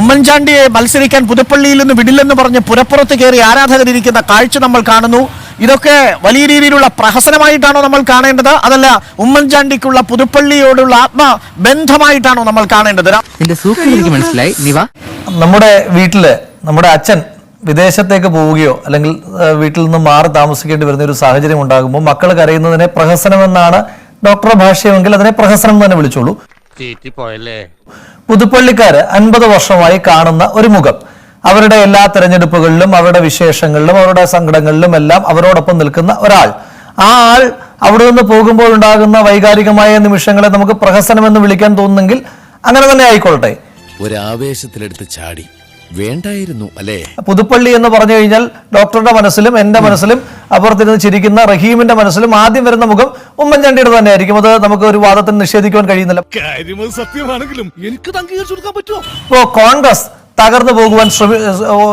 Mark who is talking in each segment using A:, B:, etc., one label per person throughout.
A: ഉമ്മൻചാണ്ടിയെ മത്സരിക്കാൻ പുതുപ്പള്ളിയിൽ നിന്ന് വിടില്ലെന്ന് പറഞ്ഞ് പുരപ്പുറത്ത് കയറി ആരാധകരിരിക്കുന്ന കാഴ്ച നമ്മൾ കാണുന്നു. ഇതൊക്കെ വലിയ രീതിയിലുള്ള പ്രഹസനമായിട്ടാണോ നമ്മൾ കാണേണ്ടത്? അതല്ല ഉമ്മൻചാണ്ടിക്കുള്ള പുതുപ്പള്ളിയോടുള്ള ആത്മബന്ധമായിട്ടാണോ നമ്മൾ കാണേണ്ടത്?
B: മനസ്സിലായി.
C: നമ്മുടെ വീട്ടിൽ നമ്മുടെ അച്ഛൻ വിദേശത്തേക്ക് പോവുകയോ അല്ലെങ്കിൽ വീട്ടിൽ നിന്ന് മാറി താമസിക്കേണ്ടി വരുന്ന ഒരു സാഹചര്യം ഉണ്ടാകുമ്പോൾ മക്കൾ കരയുന്നതിനെ പ്രഹസനമെന്നാണ് ഡോക്ടറുടെ ഭാഷയെങ്കിൽ അതിനെ പ്രഹസനം തന്നെ വിളിച്ചോളൂ. പുതുപ്പള്ളിക്കാര് അൻപത് വർഷമായി കാണുന്ന ഒരു മുഖം. അവരുടെ എല്ലാ തെരഞ്ഞെടുപ്പുകളിലും അവരുടെ വിശേഷങ്ങളിലും അവരുടെ സങ്കടങ്ങളിലും എല്ലാം അവരോടൊപ്പം നിൽക്കുന്ന ഒരാൾ. ആ ആൾ അവിടെ നിന്ന് പോകുമ്പോൾ ഉണ്ടാകുന്ന വൈകാരികമായ നിമിഷങ്ങളെ നമുക്ക് പ്രഹസനമെന്ന് വിളിക്കാൻ തോന്നുന്നെങ്കിൽ അങ്ങനെ തന്നെ ആയിക്കൊള്ളട്ടെ
D: ഒരാവേശത്തിലെടുത്ത് ചാടി. വേണ്ടായിരുന്നു അല്ലേ?
C: പുതുപ്പള്ളി എന്ന് പറഞ്ഞു കഴിഞ്ഞാൽ ഡോക്ടറുടെ മനസ്സിലും എന്റെ മനസ്സിലും അപ്പുറത്തിരുന്ന് ചിരിക്കുന്ന റഹീമിന്റെ മനസ്സിലും ആദ്യം വരുന്ന മുഖം ഉമ്മൻചാണ്ടിയുടെ തന്നെ ആയിരിക്കും അത് നമുക്ക് ഒരു വാദത്തിന് നിഷേധിക്കുവാൻ കഴിയുന്നില്ല.
E: സത്യമാണെങ്കിലും എനിക്ക്
C: ഇപ്പോ കോൺഗ്രസ് തകർന്നു പോകുവാൻ ശ്രമി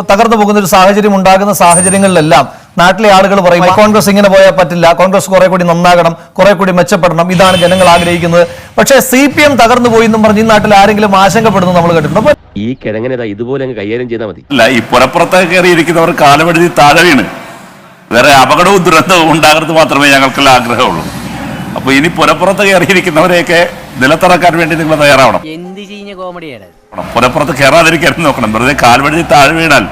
C: തകർന്നു പോകുന്ന ഒരു സാഹചര്യം ഉണ്ടാകുന്ന സാഹചര്യങ്ങളിലെല്ലാം നാട്ടിലെ ആളുകൾ പറയും കോൺഗ്രസ് ഇങ്ങനെ പോയാൽ പറ്റില്ല. കോൺഗ്രസ് കുറെ കൂടി നന്നാകണം കുറെ കൂടി മെച്ചപ്പെടണം. ഇതാണ് ജനങ്ങൾ ആഗ്രഹിക്കുന്നത്. പക്ഷേ സി പി എം തകർന്നു പോയി എന്നും പറഞ്ഞ് ഈ നാട്ടിൽ ആരെങ്കിലും ആശങ്കപ്പെടുന്നു നമ്മൾ കേട്ടിട്ടുണ്ട്
F: ഈ കിഴങ്ങനെ ഇതുപോലെ അങ്ങ് കൈകാര്യം ചെയ്താൽ മതി.
G: അല്ല ഈ പുറപ്പുറത്ത് കയറിയിരിക്കുന്നവർ കാലമെഴുതി താഴെ വീണ് വേറെ അപകടവും ദുരന്തവും ഉണ്ടാകരുത് മാത്രമേ ഞങ്ങൾക്കുള്ള ആഗ്രഹമുള്ളൂ. അപ്പൊ ഇനി പുരപ്പുറത്ത് കയറിയിരിക്കുന്നവരെയൊക്കെ നിലത്തിറക്കാൻ വേണ്ടി നിങ്ങൾ തയ്യാറാവണം.
B: എന്ത് ചെയ്യുന്ന കോമഡിയാണ്
G: പുറപ്പുറത്ത് കയറാതിരിക്കാൻ നോക്കണം. വെറുതെ കാൽവഴുതി താഴെ വീണാൽ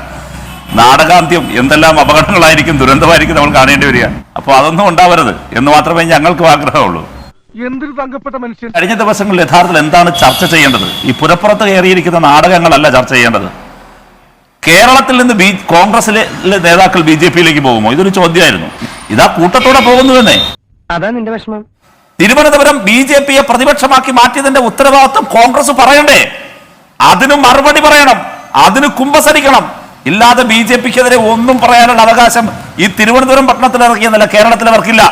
G: നാടകാന്ത്യം എന്തെല്ലാം അപകടങ്ങളായിരിക്കും ദുരന്തമായിരിക്കും നമ്മൾ കാണേണ്ടി വരിക. അപ്പൊ അതൊന്നും ഉണ്ടാവരുത് എന്ന് മാത്രമേ ഞങ്ങൾക്കും ആഗ്രഹമുള്ളൂ.
E: എന്തൊരു തങ്കപ്പെട്ട മനുഷ്യൻ.
G: കഴിഞ്ഞ ദിവസങ്ങളിൽ യഥാർത്ഥത്തിൽ എന്താണ് ചർച്ച ചെയ്യേണ്ടത്? ഈ പുരപ്പുറത്ത് കയറിയിരിക്കുന്ന നാടകങ്ങളല്ല ചർച്ച ചെയ്യേണ്ടത്. കേരളത്തിൽ നിന്ന് ബി കോൺഗ്രസിലെ നേതാക്കൾ ബി ജെ പിയിലേക്ക് പോകുമോ? ഇതൊരു ചോദ്യമായിരുന്നു. ഇതാ കൂട്ടത്തോടെ പോകുന്നു തന്നെ.
B: അതാ നിന്റെ വിഷമം.
G: തിരുവനന്തപുരം ബി ജെ പിയെ പ്രതിപക്ഷമാക്കി മാറ്റിയതിന്റെ ഉത്തരവാദിത്വം കോൺഗ്രസ് പറയണ്ടേ? അതിന് മറുപടി പറയണം. അതിന് കുമ്പസരിക്കണം. ഇല്ലാതെ ബി ജെ പിക്കെതിരെ ഒന്നും പറയാനുള്ള അവകാശം ഈ തിരുവനന്തപുരം പട്ടണത്തിൽ ഇറക്കിയെന്നല്ല കേരളത്തിൽ അവർക്കില്ല.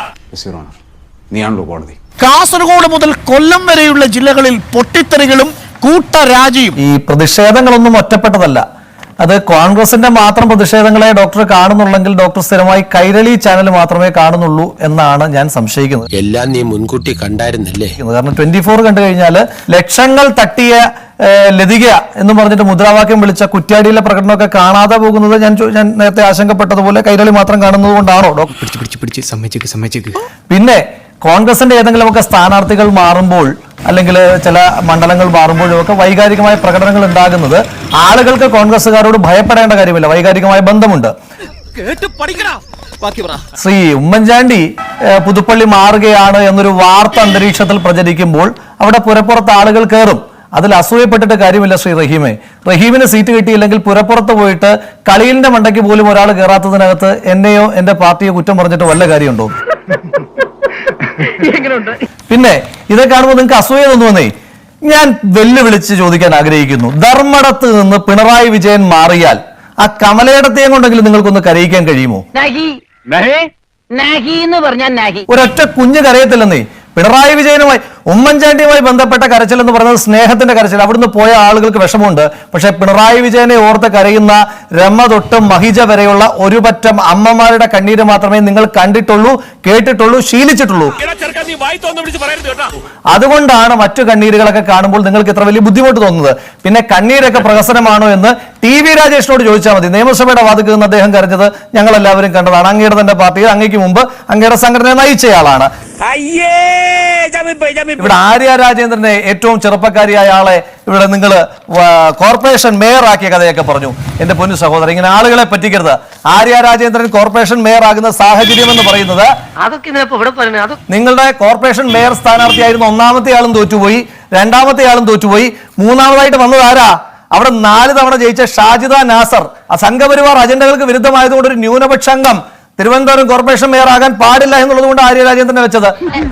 H: നീയാണല്ലോ കോടതി.
A: കാസർഗോഡ് മുതൽ കൊല്ലം വരെയുള്ള ജില്ലകളിൽ പൊട്ടിത്തെറികളും കൂട്ടരാജിയും.
C: ഈ പ്രതിഷേധങ്ങളൊന്നും ഒറ്റപ്പെട്ടതല്ല. അത് കോൺഗ്രസിന്റെ മാത്രം പ്രതിഷേധങ്ങളെ ഡോക്ടർ കാണുന്നുള്ളെങ്കിൽ ഡോക്ടർ സ്ഥിരമായി കൈരളി ചാനൽ മാത്രമേ കാണുന്നുള്ളൂ എന്നാണ് ഞാൻ സംശയിക്കുന്നത്.
D: എല്ലാം നീ മുൻകൂട്ടി കണ്ടായിരുന്നല്ലേ?
C: കാരണം ട്വന്റി ഫോർ കണ്ടു കഴിഞ്ഞാൽ ലക്ഷങ്ങൾ തട്ടിയ ലതിക എന്ന് പറഞ്ഞിട്ട് മുദ്രാവാക്യം വിളിച്ച കുറ്റ്യാടിയിലെ പ്രകടനമൊക്കെ കാണാതെ പോകുന്നത് ഞാൻ ഞാൻ നേരത്തെ ആശങ്കപ്പെട്ടതുപോലെ കൈരളി മാത്രം കാണുന്നത് കൊണ്ടാണോ ഡോക്ടർ
H: പിടിച്ച് പിടിച്ച് പിടിച്ച്. സമ്മതിച്ചേക്ക് സമ്മതിച്ചേക്ക്.
C: പിന്നെ കോൺഗ്രസിന്റെ ഏതെങ്കിലുമൊക്കെ സ്ഥാനാർത്ഥികൾ മാറുമ്പോൾ അല്ലെങ്കിൽ ചില മണ്ഡലങ്ങൾ മാറുമ്പോഴും ഒക്കെ വൈകാരികമായ പ്രകടനങ്ങൾ ഉണ്ടാകുന്നത് ആളുകൾക്ക് കോൺഗ്രസ്സുകാരോട് ഭയപ്പെടേണ്ട കാര്യമില്ല. വൈകാരികമായ ബന്ധമുണ്ട്. ശ്രീ ഉമ്മൻചാണ്ടി പുതുപ്പള്ളി മാറുകയാണ് എന്നൊരു വാർത്ത അന്തരീക്ഷത്തിൽ പ്രചരിക്കുമ്പോൾ അവിടെ പുരപ്പുറത്ത് ആളുകൾ കയറും അതിൽ അസൂയപ്പെട്ടിട്ട് കാര്യമില്ല ശ്രീ റഹീമെ. റഹീമിന് സീറ്റ് കിട്ടിയില്ലെങ്കിൽ പുരപ്പുറത്ത് പോയിട്ട് കളിയിലിന്റെ മണ്ടയ്ക്ക് പോലും ഒരാൾ കയറാത്തതിനകത്ത് എന്നെയോ എന്റെ പാർട്ടിയോ കുറ്റം പറഞ്ഞിട്ട് വല്ല കാര്യമുണ്ടോ? പിന്നെ ഇത് കാണുമ്പോൾ നിങ്ങൾക്ക് അസൂയ തോന്നുവന്നേ ഞാൻ വെല്ലുവിളിച്ച് ചോദിക്കാൻ ആഗ്രഹിക്കുന്നു. ധർമ്മടത്ത് നിന്ന് പിണറായി വിജയൻ മാറിയാൽ ആ കമലയിടത്തെയും കൊണ്ടെങ്കിലും നിങ്ങൾക്കൊന്ന് കരയിക്കാൻ കഴിയുമോ? ഒരൊറ്റ കുഞ്ഞ് കരയത്തില്ലെന്നേ. പിണറായി വിജയനുമായി ഉമ്മൻചാണ്ടിയുമായി ബന്ധപ്പെട്ട കരച്ചിൽ എന്ന് പറയുന്നത് സ്നേഹത്തിന്റെ കരച്ചിൽ. അവിടുന്ന് പോയ ആളുകൾക്ക് വിഷമമുണ്ട്. പക്ഷേ പിണറായി വിജയനെ ഓർത്ത് കരയുന്ന രമ തൊട്ട് മഹിജ വരെയുള്ള ഒരുപറ്റം അമ്മമാരുടെ കണ്ണീര് മാത്രമേ നിങ്ങൾ കണ്ടിട്ടുള്ളൂ കേട്ടിട്ടുള്ളൂ ശീലിച്ചിട്ടുള്ളൂ. അതുകൊണ്ടാണ് മറ്റു കണ്ണീരുകളൊക്കെ കാണുമ്പോൾ നിങ്ങൾക്ക് ഇത്ര വലിയ ബുദ്ധിമുട്ട് തോന്നുന്നത്. പിന്നെ കണ്ണീരൊക്കെ പ്രഹസനമാണോ എന്ന് ടി വി രാജേഷിനോട് ചോദിച്ചാൽ മതി. നിയമസഭയുടെ വാദത്തിൽ നിന്ന് അദ്ദേഹം കരഞ്ഞത് ഞങ്ങൾ എല്ലാവരും കണ്ടതാണ്. അങ്ങയുടെ തന്റെ പാർട്ടിയിൽ അങ്ങേക്ക് മുമ്പ് അങ്ങയുടെ സംഘടനയെ നയിച്ചയാളാണ്. ഇവിടെ ആര്യ രാജേന്ദ്രനെ ഏറ്റവും ചെറുപ്പക്കാരിയായ ആളെ ഇവിടെ നിങ്ങൾ കോർപ്പറേഷൻ മേയർ ആക്കിയ കഥയൊക്കെ പറഞ്ഞു. എന്റെ പൊന്നു സഹോദരൻ ഇങ്ങനെ ആളുകളെ പറ്റിക്കരുത്. ആര്യ രാജേന്ദ്രൻ കോർപ്പറേഷൻ മേയർ ആകുന്ന സാഹചര്യം എന്ന് പറയുന്നത് നിങ്ങളുടെ കോർപ്പറേഷൻ മേയർ സ്ഥാനാർത്ഥിയായിരുന്ന ഒന്നാമത്തെ ആളും തോറ്റുപോയി രണ്ടാമത്തെ ആളും തോറ്റുപോയി. മൂന്നാമതായിട്ട് വന്നത് ആരാ? അവിടെ നാല് തവണ ജയിച്ച ഷാജിദ നാസർ. ആ സംഘപരിവാർ അജണ്ടകൾക്ക് വിരുദ്ധമായതുകൊണ്ട് ഒരു ന്യൂനപക്ഷ അംഗം തിരുവനന്തപുരം കോർപ്പറേഷൻ മേയർ ആകാൻ പാടില്ല എന്നുള്ളത് കൊണ്ട് ആര്യ രാജേന്ദ്രനെ വെച്ചത്.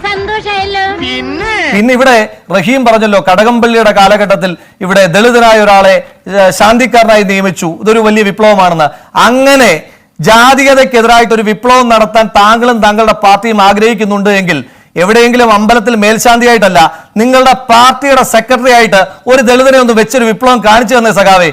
I: സന്തോഷായല്ലോ
C: പിന്നെ? ഇവിടെ റഹീം പറഞ്ഞല്ലോ കടകംപള്ളിയുടെ കാലഘട്ടത്തിൽ ഇവിടെ ദളിതനായ ഒരാളെ ശാന്തിക്കാരനായി നിയമിച്ചു. ഇതൊരു വലിയ വിപ്ലവമാണെന്ന്. അങ്ങനെ ജാതീയതയ്ക്കെതിരായിട്ട് ഒരു വിപ്ലവം നടത്താൻ താങ്കളും താങ്കളുടെ പാർട്ടിയും ആഗ്രഹിക്കുന്നുണ്ട് എങ്കിൽ എവിടെയെങ്കിലും അമ്പലത്തിൽ മേൽശാന്തിയായിട്ടല്ല നിങ്ങളുടെ പാർട്ടിയുടെ സെക്രട്ടറി ആയിട്ട് ഒരു ദളിതനെ ഒന്ന് വെച്ചൊരു വിപ്ലവം കാണിച്ചു തന്നെ സഖാവേ.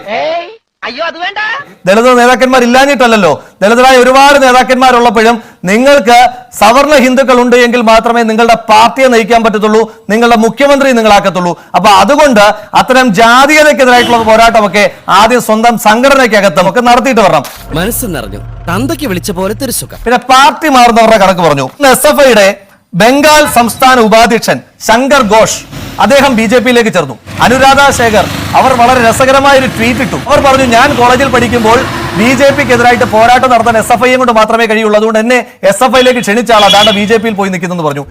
J: ഏയ് അയ്യോ അത് വേണ്ട.
C: ദളിത് നേതാക്കന്മാർ ഇല്ലാഞ്ഞിട്ടല്ലോ ദളിതരായ ഒരുപാട് നേതാക്കന്മാരുള്ളപ്പോഴും നിങ്ങൾക്ക് സവർണ ഹിന്ദുക്കൾ ഉണ്ട് എങ്കിൽ മാത്രമേ നിങ്ങളുടെ പാർട്ടിയെ നയിക്കാൻ പറ്റത്തുള്ളൂ നിങ്ങളുടെ മുഖ്യമന്ത്രി നിങ്ങളാക്കത്തുള്ളൂ. അപ്പൊ അതുകൊണ്ട് അത്തരം ജാതീയതക്കെതിരായിട്ടുള്ള പോരാട്ടമൊക്കെ ആദ്യം സ്വന്തം സംഘടനയ്ക്കകത്തും ഒക്കെ നടത്തിയിട്ട് വരണം.
D: മനസ്സ് നിറഞ്ഞു. തന്തയ്ക്ക് വിളിച്ച പോലെ തിരിച്ചുക്കാം
C: പിന്നെ പാർട്ടി മാറുന്നവരുടെ കണക്ക് പറഞ്ഞു. എസ് എഫ് ഐയുടെ ബംഗാൾ സംസ്ഥാന ഉപാധ്യക്ഷൻ ശങ്കർ ഘോഷ് അദ്ദേഹം ബി ജെ പിയിലേക്ക് ചേർന്നു. അനുരാധ ശേഖർ അവർ വളരെ രസകരമായ ഒരു ട്വീറ്റ് ഇട്ടു. അവർ പറഞ്ഞു ഞാൻ കോളേജിൽ പഠിക്കുമ്പോൾ ബി ജെ പിക്ക് എതിരായിട്ട് പോരാട്ടം നടത്താൻ എസ് എഫ് ഐയും കൊണ്ട് മാത്രമേ കഴിയുള്ളൂ. അതുകൊണ്ട് എന്നെ എസ് എഫ് ഐയിലേക്ക് ക്ഷണിച്ച അതാണ് ബി ജെ പിയിൽ പോയി നിൽക്കുന്നു പറഞ്ഞു.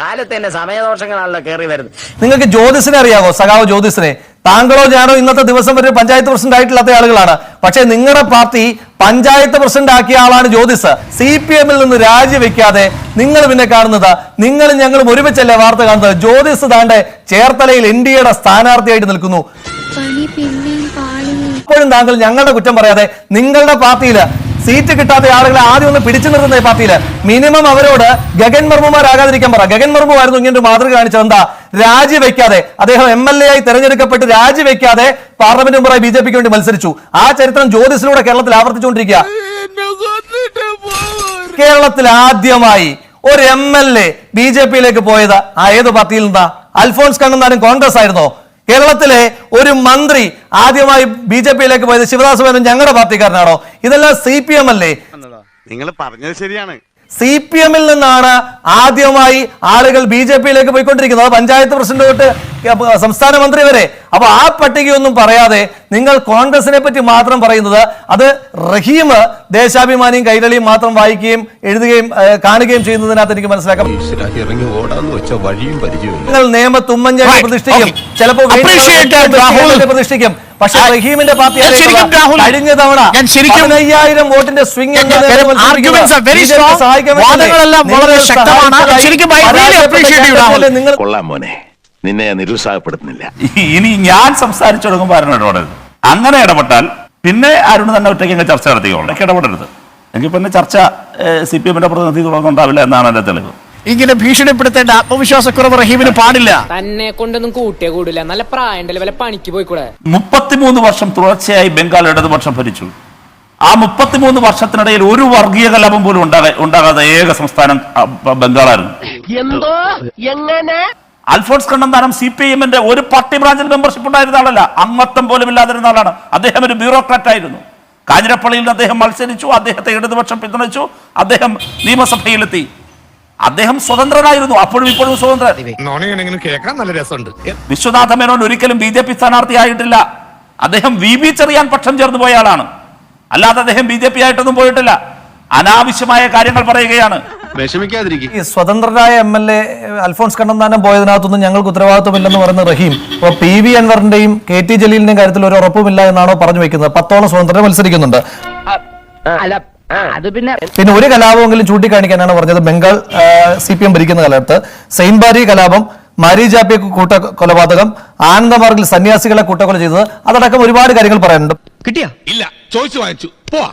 J: കാലത്ത് തന്നെ സമയദോഷങ്ങളാണല്ലോ കയറി വരുന്നത്.
C: നിങ്ങൾക്ക് ജ്യോതിസിനെ അറിയാമോ സഖാവ് ജ്യോതിസിനെ. താങ്കളോ ഞാനോ ഇന്നത്തെ ദിവസം വരെ പഞ്ചായത്ത് പ്രസിഡന്റ് ആയിട്ടില്ലാത്ത ആളുകളാണ്. പക്ഷേ നിങ്ങളുടെ പാർട്ടി പഞ്ചായത്ത് പ്രസിഡന്റ് ആക്കിയ ആളാണ് ജ്യോതിസ്. സി പി എമ്മിൽ നിന്ന് രാജിവെക്കാതെ നിങ്ങൾ പിന്നെ കാണുന്നത് നിങ്ങളും ഞങ്ങളും ഒരുമിച്ചല്ലേ വാർത്ത കാണുന്നത്? ജ്യോതിസ് താണ്ടെ ചേർത്തലയിൽ എൻ ഡി എയുടെ സ്ഥാനാർത്ഥിയായിട്ട് നിൽക്കുന്നു. ഇപ്പോഴും താങ്കൾ ഞങ്ങളുടെ കുറ്റം പറയാതെ നിങ്ങളുടെ പാർട്ടിയിൽ സീറ്റ് കിട്ടാത്ത ആളുകളെ ആദ്യം ഒന്ന് പിടിച്ചു നിർത്തുന്ന പാർട്ടിയിൽ. മിനിമം അവരോട് ഗഗൻ മർമുമാരാകാതിരിക്കാൻ പറ. ഗഗൻ മർമു ആയിരുന്നു ഇങ്ങനെ ഒരു മാതൃക കാണിച്ചത്. എന്താ? രാജിവെക്കാതെ. അദ്ദേഹം എം എൽ എ ആയി തെരഞ്ഞെടുക്കപ്പെട്ട് രാജിവെക്കാതെ പാർലമെന്റ് മെമ്പറായി ബി ജെ പിക്ക് വേണ്ടി മത്സരിച്ചു. ആ ചരിത്രം ജ്യോതിസിലൂടെ കേരളത്തിൽ ആവർത്തിച്ചുകൊണ്ടിരിക്കുക. കേരളത്തിൽ ആദ്യമായി ഒരു M L A B J പിയിലേക്ക് പോയത്. ആ ഏത് പാർട്ടിയിൽ നിന്നാ? അൽഫോൺസ് കണ്ണന്താനും കോൺഗ്രസ് ആയിരുന്നോ? കേരളത്തിലെ ഒരു മന്ത്രി ആദ്യമായി ബി ജെ പിയിലേക്ക് പോയത് ശിവദാസ് മേനോൻ ഞങ്ങളുടെ പാർട്ടിക്കാരനാണോ? ഇതെല്ലാം സി പി എം അല്ലേ?
E: നിങ്ങൾ പറഞ്ഞത് ശരിയാണ്.
C: സി പി എമ്മിൽ നിന്നാണ് ആദ്യമായി ആളുകൾ ബി ജെ പിയിലേക്ക് പോയിക്കൊണ്ടിരിക്കുന്നത്. പഞ്ചായത്ത് പ്രസിഡന്റ് തൊട്ട് സംസ്ഥാന മന്ത്രി വരെ. അപ്പൊ ആ പട്ടികയൊന്നും പറയാതെ നിങ്ങൾ കോൺഗ്രസിനെ പറ്റി മാത്രം പറയുന്നത് അത് റഹീം ദേശാഭിമാനിയും കൈരളിയും മാത്രം വായിക്കുകയും എഴുതുകയും കാണുകയും ചെയ്യുന്നതിനകത്ത് എനിക്ക് മനസ്സിലാക്കാം. നിങ്ങൾ നിയമത്ത് ഉമ്മൻചാണ്ടി. പ്രതിഷ്ഠിക്കും.
A: ചിലപ്പോൾ
C: ചിലപ്പോ
A: Appreciated, രാഹുൽ.
C: പ്രതിഷ്ഠിക്കും. പക്ഷേ റഹീമിന്റെ പാർട്ടി കഴിഞ്ഞ തവണ പതിനയ്യായിരം വോട്ടിന്റെ സ്വിംഗ്
A: സഹായിക്കാൻ
C: നിങ്ങൾ
D: കൊള്ളാം മോനെ. നിന്നെ ഞാൻ നിരുത്സാഹപ്പെടുത്തുന്നില്ല.
G: ഇനി ഞാൻ സംസാരിച്ചു തുടങ്ങുമ്പോൾ അരുൺ ഇടപെടരുത്. അങ്ങനെ ഇടപെട്ടാൽ പിന്നെ അരുൺ തന്നെ ഒറ്റയ്ക്ക് അങ്ങ് ചർച്ച നടത്തിക്കോളൂ. ഇടപെടരുത്. എങ്കിൽ പിന്നെ ചർച്ച സി പി എമ്മിന്റെ പ്രതിനിധി തുടങ്ങുന്നുണ്ടാവില്ല എന്നാണ് എന്റെ തെളിവ്.
A: ഇങ്ങനെ ഭീഷണിപ്പെടുത്തേണ്ട ആത്മവിശ്വാസക്കുറവ് റഹീമിന് പാടില്ല.
B: തന്നെ കൊണ്ടൊന്നും കൂട്ടിയേ കൂടില്ല. നല്ല പ്രായണ്ടല്ലേ വല്ല പണിക്ക് പോയിക്കൂടെ?
G: മുപ്പത്തിമൂന്ന് വർഷം തുടർച്ചയായി ബംഗാൾ ഇടതുപക്ഷം ഭരിച്ചു. ആ മുപ്പത്തിമൂന്ന് വർഷത്തിനിടയിൽ ഒരു വർഗീയ കലാപം പോലും ഉണ്ടാകാതെ ഉണ്ടാകാത്ത ഏക സംസ്ഥാനം ബംഗാളായിരുന്നു.
J: എന്തോ? എങ്ങനെ?
G: അൽഫോൺസ് കണ്ണന്താനം സി പി എമ്മിന്റെ ഒരു പാർട്ടി ബ്രാഞ്ചിൽ മെമ്പർഷിപ്പ് ഉണ്ടായിരുന്ന ആളല്ല. അംഗത്വം പോലും ഇല്ലാതിരുന്ന ആളാണ്. അദ്ദേഹം ഒരു ബ്യൂറോക്രാറ്റ് ആയിരുന്നു. കാഞ്ഞിരപ്പള്ളിയിൽ അദ്ദേഹം മത്സരിച്ചു. അദ്ദേഹത്തെ ഇടതുപക്ഷം പിന്തുണച്ചു. അദ്ദേഹം നിയമസഭയിലെത്തി. അദ്ദേഹം സ്വതന്ത്രനായിരുന്നു. അപ്പോഴും ഇപ്പോഴും സ്വതന്ത്രൻ.
E: നോണിങ്ങനെ കേൾക്കാൻ നല്ല രസമുണ്ട്.
G: വിശ്വനാഥ മേനോൻ ഒരിക്കലും ബി ജെ പി സ്ഥാനാർത്ഥിയായിട്ടില്ല. അദ്ദേഹം വി ബി ചെറിയാൻ പക്ഷം ചേർന്ന് പോയ ആളാണ്. അല്ലാതെ അദ്ദേഹം ബി ജെ പി ആയിട്ടൊന്നും പോയിട്ടില്ല. അനാവശ്യമായ കാര്യങ്ങൾ പറയുകയാണ്.
E: വിഷമിക്കാതിരിക്കും.
C: ഈ സ്വതന്ത്രരായ M L A Alphons Kannanthanam പോയതിനകത്തൊന്നും ഞങ്ങൾക്ക് ഉത്തരവാദിത്വമില്ലെന്ന് പറയുന്ന റഹീം. ഇപ്പൊ പി വി അൻവറിന്റെയും കെ ടി ജലീലിന്റെയും കാര്യത്തിൽ ഒരു ഉറപ്പുമില്ല എന്നാണോ പറഞ്ഞു വെക്കുന്നത്. പത്തോളം സ്വതന്ത്രരെ മത്സരിക്കുന്നുണ്ട്.
J: പിന്നെ
C: പിന്നെ ഒരു കലാപമെങ്കിലും ചൂണ്ടിക്കാണിക്കാനാണ് പറഞ്ഞത്. ബംഗാൾ സി പി എം ഭരിക്കുന്ന കാലത്ത്. സെയിൻബാരി കലാപം മാരി ജാപ്പിയ കൂട്ട കൊലപാതകം ആനന്ദമാർഗിൽ സന്യാസികളെ കൂട്ടക്കൊല ചെയ്തത്. അതടക്കം ഒരുപാട് കാര്യങ്ങൾ പറയാനുണ്ട്
E: ഇല്ല ചോദിച്ചു വാങ്ങിച്ചു. പോവാ.